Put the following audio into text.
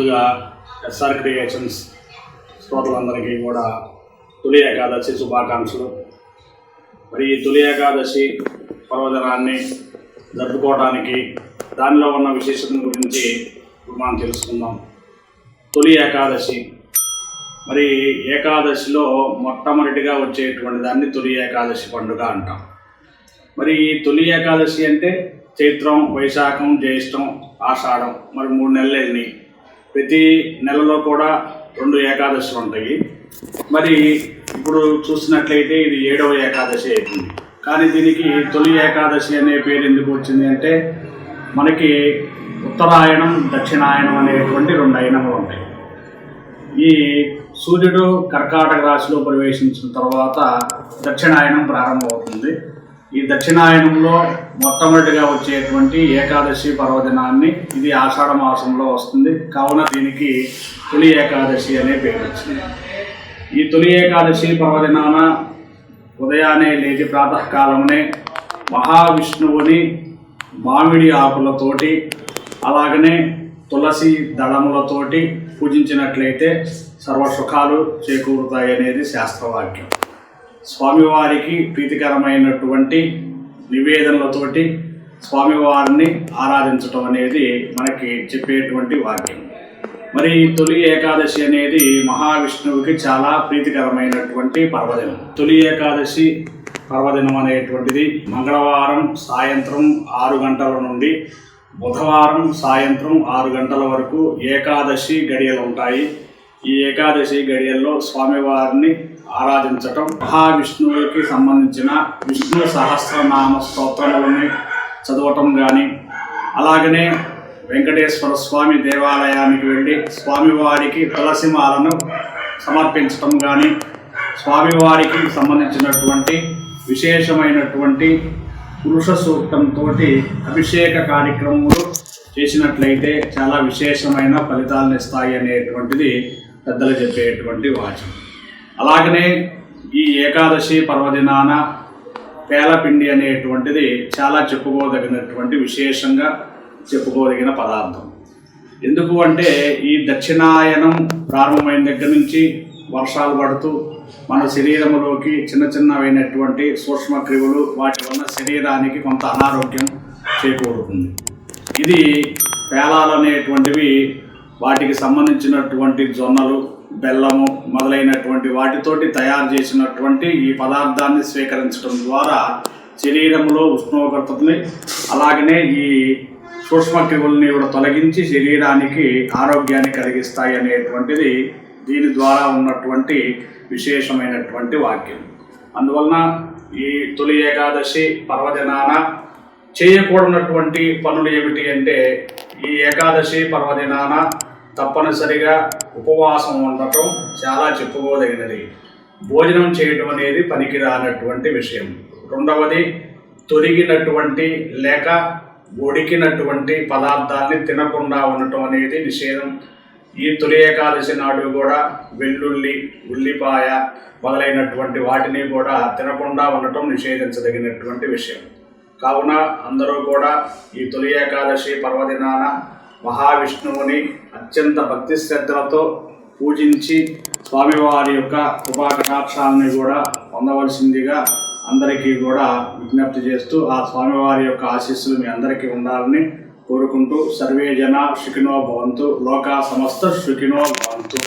ముందుగా SR creations శ్రోతలందరికీ కూడా తొలి ఏకాదశి శుభాకాంక్షలు. మరి ఈ తొలి ఏకాదశి పర్వదినాన్ని జరుపుకోవడానికి దానిలో ఉన్న విశేషత గురించి మనం తెలుసుకుందాం. తొలి ఏకాదశి. మరి ఏకాదశిలో మొట్టమొదటిగా వచ్చేటువంటి దాన్ని తొలి ఏకాదశి పండుగ అంటాం. మరి ఈ తొలి ఏకాదశి అంటే చైత్రం వైశాఖం జ్యేష్టం ఆషాఢం మరి మూడు నెలలు వెళ్ళినాయి ప్రతి నెలలో కూడా రెండు ఏకాదశులు ఉంటాయి. మరి ఇప్పుడు చూసినట్లయితే ఇది ఏడవ ఏకాదశి అవుతుంది కానీ దీనికి తొలి ఏకాదశి అనే పేరు ఎందుకు వచ్చింది అంటే మనకి ఉత్తరాయణం దక్షిణాయనం అనేటువంటి రెండు అయినములు ఉంటాయి. ఈ సూర్యుడు కర్కాటక రాశిలో ప్రవేశించిన తర్వాత దక్షిణాయనం ప్రారంభమవుతుంది. ఈ దక్షిణాయనంలో మొట్టమొదటిగా వచ్చేటువంటి ఏకాదశి పర్వదినాన్ని ఇది ఆషాఢ మాసంలో వస్తుంది. కావున దీనికి తొలి ఏకాదశి అనే పేరు వచ్చింది. ఈ తొలి ఏకాదశి పర్వదినాన ఉదయాన్నే లేచి ప్రాతకాలమునే మహావిష్ణువుని మామిడి ఆకులతోటి అలాగనే తులసి దళములతోటి పూజించినట్లయితే సర్వసుఖాలు చేకూరుతాయి అనేది శాస్త్రవాక్యం. స్వామివారికి ప్రీతికరమైనటువంటి నివేదనలతోటి స్వామివారిని ఆరాధించటం అనేది మనకి చెప్పేటువంటి వాక్యం. మరి తొలి ఏకాదశి అనేది మహావిష్ణువుకి చాలా ప్రీతికరమైనటువంటి పర్వదినం. తొలి ఏకాదశి పర్వదినం అనేటువంటిది మంగళవారం సాయంత్రం ఆరు గంటల నుండి బుధవారం సాయంత్రం ఆరు గంటల వరకు ఏకాదశి గడియలు ఉంటాయి. ఈ ఏకాదశి గడియల్లో స్వామివారిని ఆరాధించటం మహావిష్ణువుకి సంబంధించిన విష్ణు సహస్రనామ స్తోత్రములని చదవటం కానీ అలాగనే వెంకటేశ్వర స్వామి దేవాలయానికి వెళ్ళి స్వామివారికి తులసిమాలను సమర్పించటం కానీ స్వామివారికి సంబంధించినటువంటి విశేషమైనటువంటి పురుష సూక్తంతో అభిషేక కార్యక్రమములు చేసినట్లయితే చాలా విశేషమైన ఫలితాలను ఇస్తాయి అనేటువంటిది పెద్దలు చెప్పేటువంటి వాచం. అలాగనే ఈ ఏకాదశి పర్వదినాన పేలపిండి అనేటువంటిది చాలా చెప్పుకోదగినటువంటి విశేషంగా చెప్పుకోదగిన పదార్థం. ఎందుకు అంటే ఈ దక్షిణాయనం ప్రారంభమైన దగ్గర నుంచి వర్షాలు పడుతూ మన శరీరంలోకి చిన్న చిన్నవైనటువంటి సూక్ష్మక్రిములు వాటి వల్ల శరీరానికి కొంత అనారోగ్యం చేకూరుతుంది. ఇది పేలాలు అనేటువంటివి వాటికి సంబంధించినటువంటి జొన్నలు బెల్లము మొదలైనటువంటి వాటితోటి తయారు చేసినటువంటి ఈ పదార్థాన్ని స్వీకరించడం ద్వారా శరీరంలో ఉష్ణోగ్రతని అలాగనే ఈ సూక్ష్మక్రిములని కూడా తొలగించి శరీరానికి ఆరోగ్యాన్ని కలిగిస్తాయి అనేటువంటిది దీని ద్వారా ఉన్నటువంటి విశేషమైనటువంటి వాక్యం. అందువలన ఈ తొలి ఏకాదశి పర్వదినాన చేయకూడనటువంటి పనులు ఏమిటి అంటే ఈ ఏకాదశి పర్వదినాన తప్పనిసరిగా ఉపవాసం ఉండటం చాలా చెప్పుకోదగినది. భోజనం చేయటం అనేది పనికిరానటువంటి విషయం. రెండవది తొరిగినటువంటి లేక ఉడికినటువంటి పదార్థాన్ని తినకుండా ఉండటం అనేది నిషేధం. ఈ తొలి ఏకాదశి నాడు కూడా వెల్లుల్లి ఉల్లిపాయ మొదలైనటువంటి వాటిని కూడా తినకుండా ఉండటం నిషేధించదగినటువంటి విషయం. కావున అందరూ కూడా ఈ తొలి ఏకాదశి పర్వదినాన మహావిష్ణువుని అత్యంత భక్తి శ్రద్ధలతో పూజించి స్వామివారి యొక్క కృపాకటాక్షాలని కూడా పొందవలసిందిగా అందరికీ కూడా విజ్ఞప్తి చేస్తూ ఆ స్వామివారి యొక్క ఆశీస్సులు మీ అందరికీ ఉండాలని కోరుకుంటూ సర్వే జన సుఖినో భవంతు లోకా సమస్త సుఖినో భవంతు.